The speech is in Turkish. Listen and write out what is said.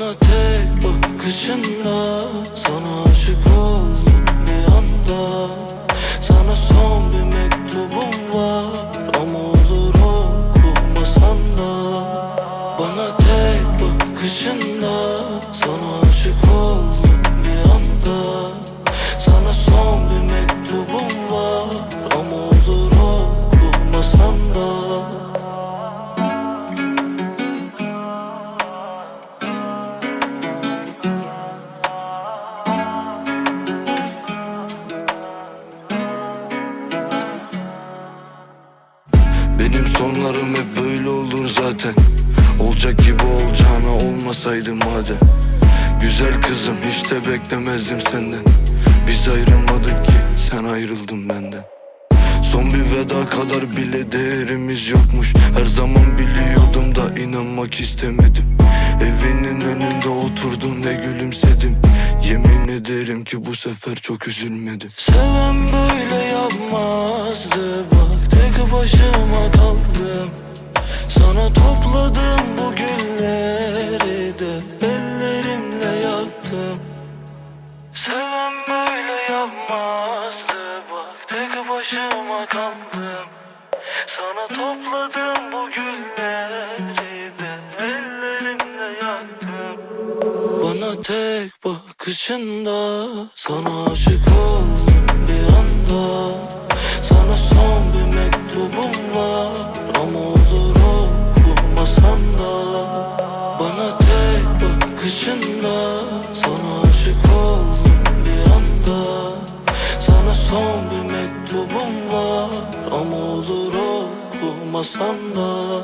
Bana tek bakışında Sana aşık oldum bir anda. Sana son bir mektubum var Ama olur okumasan da. Bana tek bakışında Sana aşık oldum bir anda. Zaten. Olacak gibi olacağına olmasaydım madem. Güzel kızım hiç de beklemezdim senden. Biz ayrılmadık ki sen ayrıldın benden. Son bir veda kadar bile değerimiz yokmuş. Her zaman biliyordum da inanmak istemedim. Evinin önünde oturdum ve gülümsedim. Yemin ederim ki bu sefer çok üzülmedim. Seven böyle yapmazdı. bak tek başıma kaldım. Sana topladım bu gülleri de ellerimle yaktım. Seven böyle yapmazdı bak tek başıma kaldım. Sana topladım bu gülleri de ellerimle yaktım. Bana tek bakışında sana aşık oldum bir anda okumasan da Bana tek bakışında sana aşık oldum bir anda. Sana son bir mektubum var ama olur okumasan da